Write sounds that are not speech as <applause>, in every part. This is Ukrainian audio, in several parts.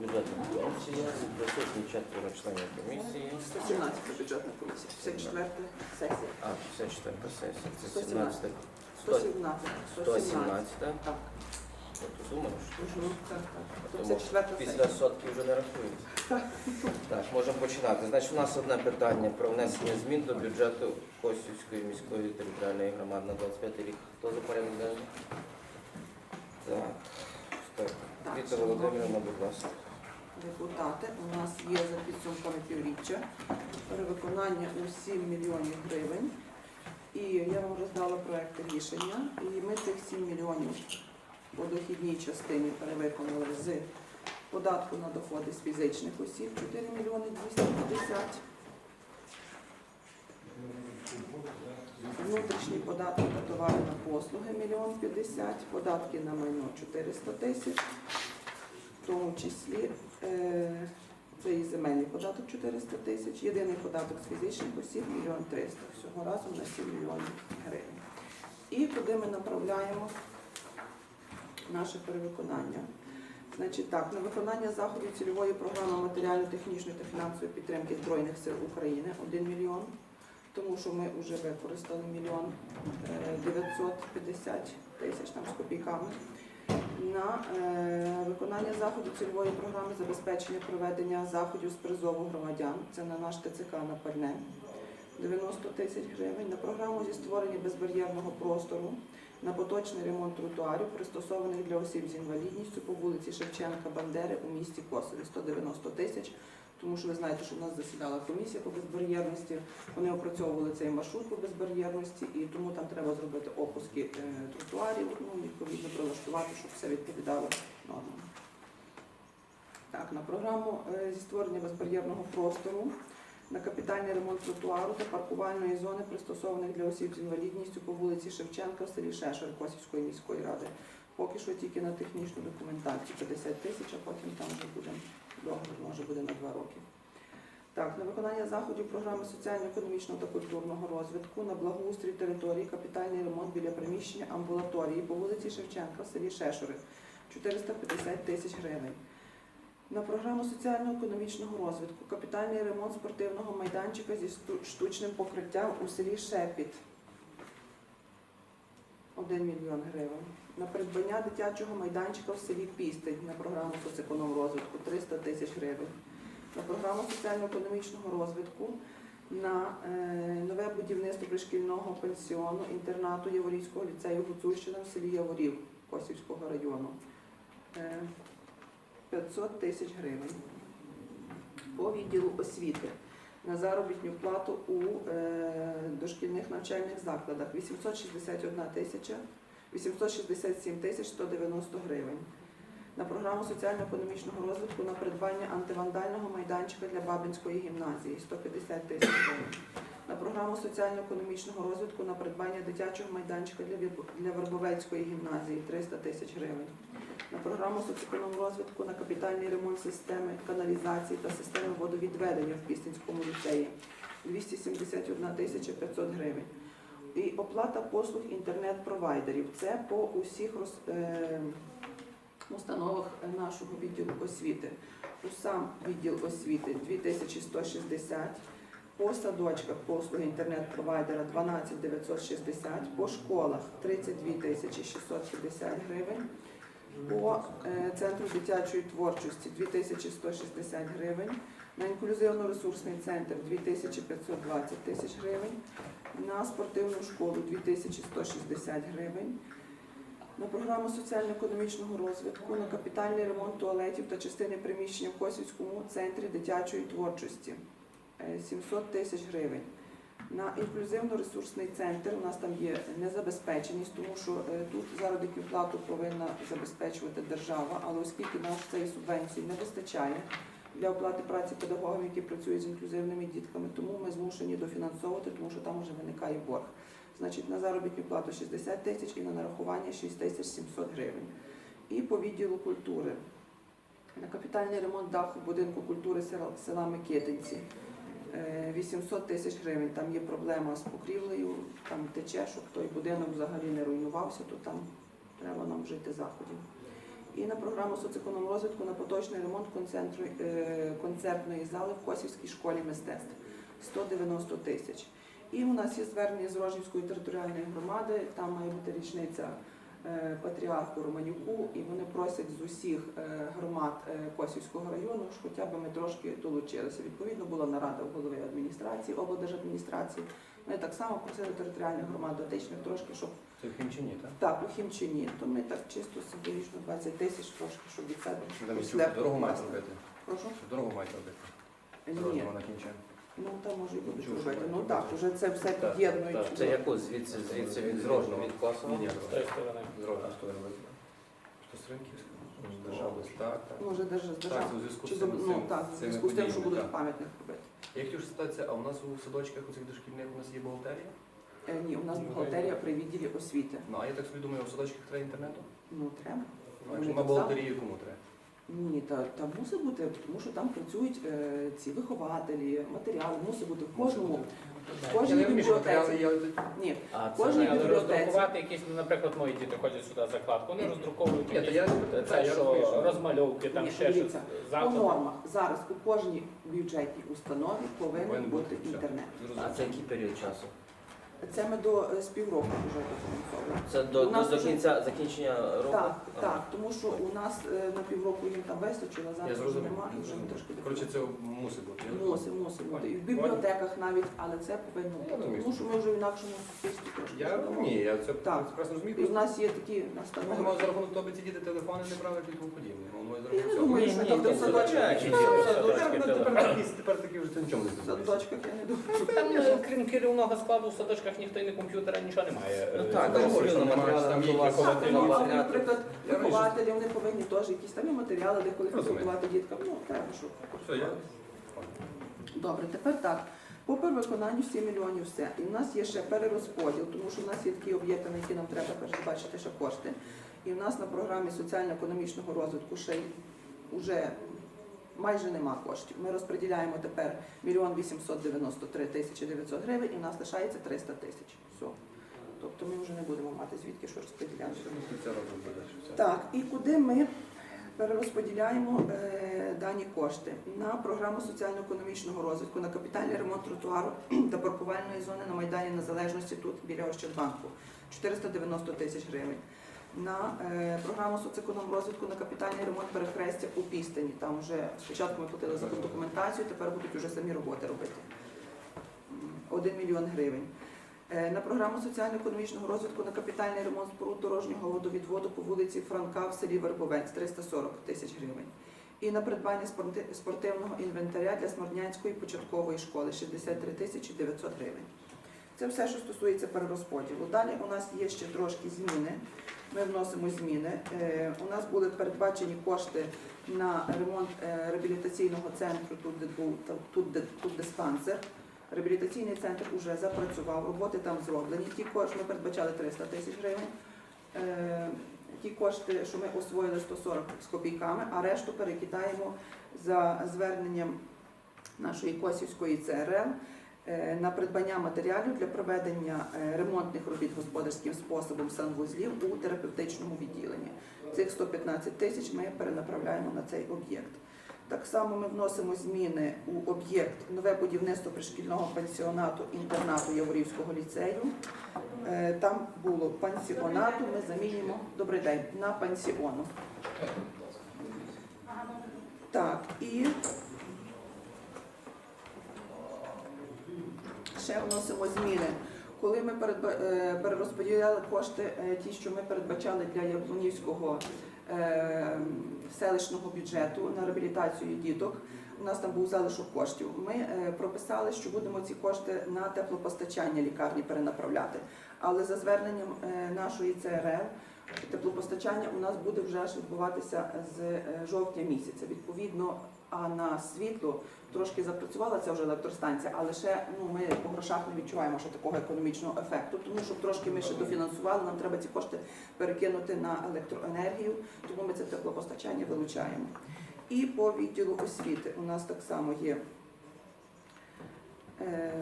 Бюджетна комісія, присутні четверо членів комісії. 117 бюджетна комісія, 54 сесія. А, 54 сесія, це 117. 17. 117. 117. Так. Ти думаєш? Мгм, так, так. Тому 54 Після сесія. сотки вже не рахується. Так, можемо починати. Значить, у нас одне питання про внесення змін до бюджету Косівської міської територіальної громади на 25 рік. Хто за порядок денний? Так. Так. Віта Володимирівна, будь ласка. Депутати, у нас є за підсумками півріччя. Перевиконання у 7 мільйонів гривень. І я вам роздала проект рішення, і ми цих 7 мільйонів по дохідній частині перевиконали з податку на доходи з фізичних осіб. 4 мільйони 250. Внутрішній податок на товари на послуги мільйон 50, податки на майно 400 тисяч, в тому числі це і земельний податок 400 тисяч, єдиний податок з фізичних осіб мільйон 300, всього разом на 7 мільйонів гривень. І куди ми направляємо наше перевиконання? Значить так, на виконання заходів цільової програми матеріально-технічної та фінансової підтримки Збройних сил України 1 мільйон, тому що ми вже використали мільйон е, 950 тисяч там з копійками. На е, виконання заходу цільової програми забезпечення проведення заходів з призову громадян. Це на наш ТЦК на пальне 90 тисяч гривень. На програму зі створення безбар'єрного простору на поточний ремонт тротуарів, пристосованих для осіб з інвалідністю по вулиці Шевченка Бандери у місті Косові 190 тисяч. Тому що ви знаєте, що в нас засідала комісія по безбар'єрності. Вони опрацьовували цей маршрут по безбар'єрності, і тому там треба зробити опуски е, тротуарів, ну відповідно прилаштувати, щоб все відповідало нормам. Так, на програму е, зі створення безбар'єрного простору на капітальний ремонт тротуару та паркувальної зони, пристосованих для осіб з інвалідністю по вулиці Шевченка в селі Шешер Косівської міської ради. Поки що тільки на технічну документацію 50 тисяч, а потім там вже буде договір, може буде на два роки. Так, на виконання заходів програми соціально-економічного та культурного розвитку на благоустрій території, капітальний ремонт біля приміщення амбулаторії по вулиці Шевченка в селі Шешори 450 тисяч гривень. На програму соціально-економічного розвитку капітальний ремонт спортивного майданчика зі штучним покриттям у селі Шепіт 1 мільйон гривень. На придбання дитячого майданчика в селі Пістень на програму соцекономрозвитку 300 тисяч гривень. На програму соціально-економічного розвитку на е, нове будівництво пришкільного пенсіону інтернату Яворівського ліцею Гуцульщина в селі Яворів Косівського району. Е, 500 тисяч гривень. По відділу освіти на заробітну плату у е, дошкільних навчальних закладах 861 тисяча 867 тисяч 190 гривень. На програму соціально-економічного розвитку на придбання антивандального майданчика для Бабинської гімназії 150 тисяч гривень. На програму соціально-економічного розвитку на придбання дитячого майданчика для, для Вербовецької гімназії 300 тисяч гривень. На програму соціокономрозвитку на капітальний ремонт системи каналізації та системи водовідведення в Пістинському ліцеї 271 тисяча 500 гривень. І оплата послуг інтернет-провайдерів. Це по усіх роз- е, установах нашого відділу освіти. У сам відділ освіти 2160, по садочках послуги інтернет-провайдера 12 960, по школах 32 тисячі 650 гривень. По е, центру дитячої творчості 2160 гривень, на інклюзивно-ресурсний центр 2520 тисяч гривень, на спортивну школу 2160 гривень, на програму соціально-економічного розвитку, на капітальний ремонт туалетів та частини приміщення в Косівському центрі дитячої творчості е, 700 тисяч гривень. На інклюзивно-ресурсний центр у нас там є незабезпеченість, тому що е, тут заробітну плату повинна забезпечувати держава, але оскільки нас цієї субвенції не вистачає для оплати праці педагогів, які працюють з інклюзивними дітками, тому ми змушені дофінансовувати, тому що там вже виникає борг. Значить, на заробітну плату 60 тисяч і на нарахування 6 тисяч 700 гривень. І по відділу культури. На капітальний ремонт даху будинку культури села- Микитинці 800 тисяч гривень. Там є проблема з покрівлею, там тече, щоб той будинок взагалі не руйнувався, то там треба нам вжити заходів. І на програму соцекономрозвитку на поточний ремонт е, концертної зали в Косівській школі мистецтв 190 тисяч. І у нас є звернення з Рожнівської територіальної громади, там має бути річниця е, патріарху Романюку, і вони просять з усіх е, громад е, Косівського району, що хоча б ми трошки долучилися. Відповідно, була нарада у голови адміністрації, облдержадміністрації. Ми так само просили територіальних громад дотичних трошки, щоб Це в Хімчині, так? так, у Хімчині, то ми так чисто символічно 20 тисяч трошки, щоб від себе дорогу мають робити. Прошу? Дорогу мають робити. Ні. Ну там може і будуть Чув, робити. Ну так, вже це все Так, під'єднують. так. Це яку? Звідси, звідси від З Рожного, Рожного. від Косова? Ні, ні, З тої сторони. з Рожного що. Що з Ринківська? Держава, так, так. Може, держа з Так, держав. у зв'язку Чи з цим, ну так, в зв'язку з тим, що будуть пам'ятник робити. Я хотів спитатися, а у нас у садочках у цих дошкільних у нас є бухгалтерія? Е, Ні, у нас бухгалтерія при відділі освіти. Ну, а я так собі думаю, у садочках треба інтернету? Ну треба. Ну, Вони якщо на так бухгалтерії, кому треба? Ні, та, та мусить бути, тому що там працюють е, ці вихователі, матеріали, мусить бути в кожному. В кожній Я бібліотеці. Ні, А це Кожній Але бібліотеці. роздрукувати якісь, ну, наприклад, мої діти ходять сюди закладку, вони роздруковують Ні, то якісь я- це, я що розумію, що- розмальовки, там Ні, ще щось. дивіться, по Завтра. нормах зараз у кожній бюджетній установі повинен бути, інтернет. А це який період часу? Це ми до е, з півроку вже дофінансовуємо. Це до, У до, нас до вже- кінця закінчення року? Так, Ага. так, тому що у нас е, на півроку їм там вистачило, зараз вже зрозумів. немає і вже ми трошки Коротше, це мусить бути. Мусить бути. І в бібліотеках навіть, але це повинно Я бути. думаю, Тому що ми вже в інакшому суспільстві трошки. Я живемо. ні, я це Так. прекрасно розумію. І в нас є такі Ми настанови. думали, за рахунок того, ці діти телефони не брали і тому подібне. Ну, ми Я не думаю, що ні, там то в садочках. Тепер, тепер, такі, вже це нічому не В садочках я не думаю. Там, е, крім керівного складу, в садочках ніхто і не комп'ютера, нічого немає. Ну Е, так, Там там говорю, що немає, матеріали там є вихователі, Ну, готувати. Наприклад, вихователі вони повинні теж якісь там і матеріали, де коли Розумію. готувати діткам. Ну, треба. Все, я... Добре, тепер так. По перевиконанню 7 мільйонів все. І в нас є ще перерозподіл, тому що в нас є такі об'єкти, на які нам треба передбачити ще кошти. І в нас на програмі соціально-економічного розвитку ще й уже майже нема коштів. Ми розподіляємо тепер 1 893 тисячі 900 гривень і в нас лишається 300 тисяч. Все. Тобто ми вже не будемо мати звідки що розподіляти. Так, і куди ми перерозподіляємо е, дані кошти на програму соціально-економічного розвитку, на капітальний ремонт тротуару та паркувальної зони на Майдані Незалежності тут біля Ощадбанку 490 тисяч гривень. На е, програму соцекономрозвитку на капітальний ремонт перехрестя у Пістані. Там вже спочатку ми платили за документацію, тепер будуть вже самі роботи робити. 1 мільйон гривень. Е, На програму соціально-економічного розвитку на капітальний ремонт споруд дорожнього водовідводу по вулиці Франка в селі Вербовець 340 тисяч гривень. І на придбання спортивного інвентаря для Сморнянської початкової школи 63 тисячі 900 гривень. Це все, що стосується перерозподілу. Далі у нас є ще трошки зміни. Ми вносимо зміни. Е, У нас були передбачені кошти на ремонт е, реабілітаційного центру, тут де був тут, де тут диспансер. Реабілітаційний центр вже запрацював, роботи там зроблені. Ті кошти ми передбачали 300 тисяч гривень. Е, Ті кошти, що ми освоїли 140 з копійками, а решту перекидаємо за зверненням нашої Косівської ЦРЛ на придбання матеріалів для проведення е, ремонтних робіт господарським способом санвузлів у терапевтичному відділенні. Цих 115 тисяч ми перенаправляємо на цей об'єкт. Так само ми вносимо зміни у об'єкт нове будівництво пришкільного пансіонату інтернату Яворівського ліцею. Е, Там було пансіонату, ми замінюємо добрий день на пансіону. Так, і ще вносимо зміни. Коли ми е, перерозподіляли кошти, е, ті, що ми передбачали для Яблунівського е, селищного бюджету на реабілітацію діток, у нас там був залишок коштів. Ми прописали, що будемо ці кошти на теплопостачання лікарні перенаправляти. Але за зверненням нашої ЦРЛ теплопостачання у нас буде вже аж відбуватися з е, жовтня місяця. Відповідно, а на світло трошки запрацювала ця вже електростанція, але ще ну ми по грошах не відчуваємо ще такого економічного ефекту. Тому щоб трошки ми ще дофінансували, нам треба ці кошти перекинути на електроенергію, тому ми це теплопостачання вилучаємо. І по відділу освіти у нас так само є. Е,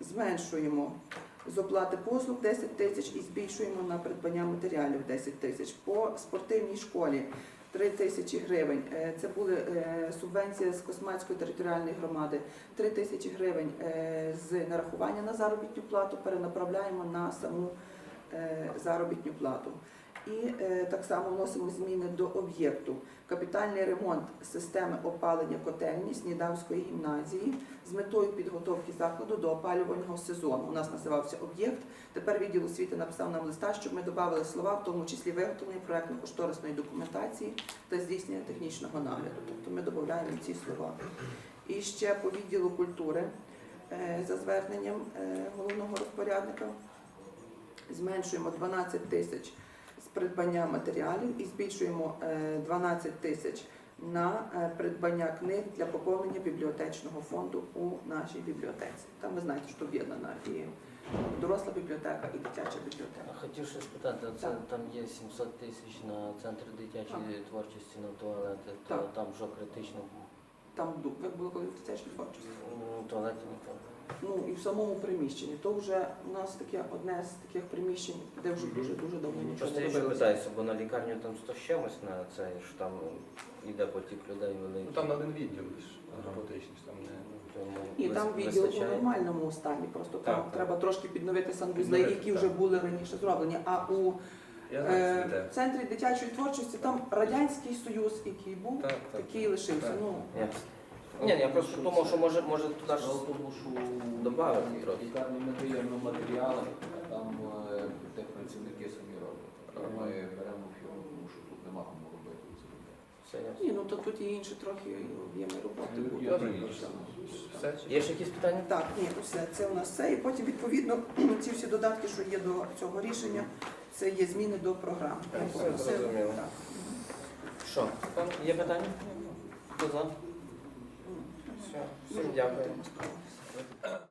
зменшуємо З оплати послуг 10 тисяч і збільшуємо на придбання матеріалів 10 тисяч. По спортивній школі 3 тисячі гривень. Е, Це були е, субвенція з Космацької територіальної громади. 3 тисячі гривень е, з нарахування на заробітну плату перенаправляємо на саму заробітну плату. І е, так само вносимо зміни до об'єкту. Капітальний ремонт системи опалення котельні Снідавської гімназії з метою підготовки закладу до опалювального сезону. У нас називався об'єкт. Тепер відділ освіти написав нам листа, щоб ми додали слова, в тому числі виготовлення проектно-кошторисної документації та здійснення технічного нагляду. Тобто ми додаємо ці слова. І ще по відділу культури е, за зверненням е, головного розпорядника зменшуємо 12 тисяч придбання матеріалів і збільшуємо е, 12 тисяч на е, придбання книг для поповнення бібліотечного фонду у нашій бібліотеці. Там ви знаєте, що об'єднана і доросла бібліотека, і дитяча бібліотека. Хотів ще спитати, це Так. там є 700 тисяч на центр дитячої творчості на туалети, то Так. там що критично? Там як було коли в дитячій творчості. Ну, туалеті ніхто. Ну і в самому приміщенні. То вже у нас таке одне з таких приміщень, де вже дуже дуже давно нічого Просто не я ще робилося. питаюся, бо на лікарню там 100 з чимось на це, що там йде потік людей великий. Ну там на один відділ лише роботичний, там не. Тому І там вис- відділ у вистачає. нормальному стані. Просто там Так, так. треба трошки підновити санвузли, Підновити, які так. вже були раніше зроблені. А у Я знаю, е, центрі дитячої творчості там радянський союз, який був, Так, так. такий лишився. Так. Ну Ясно. Ні, я просто думав, що може, може туди ж що добавити трохи. лікарні ми даємо матеріали, а там е, де працівники самі роблять. А Ми беремо фірму, тому що тут нема кому робити це. все ясно. ні, ну то тут є інші трохи об'єми роботи. Ну, будуть. я Просто. розумію. Все? Є ще якісь питання? Так, ні, все, це у нас все. І потім, відповідно, <clears throat> ці всі додатки, що є до цього рішення, це є зміни до програми. Все зрозуміло. Так. Що, є питання? Хто за? Все, всім дякую.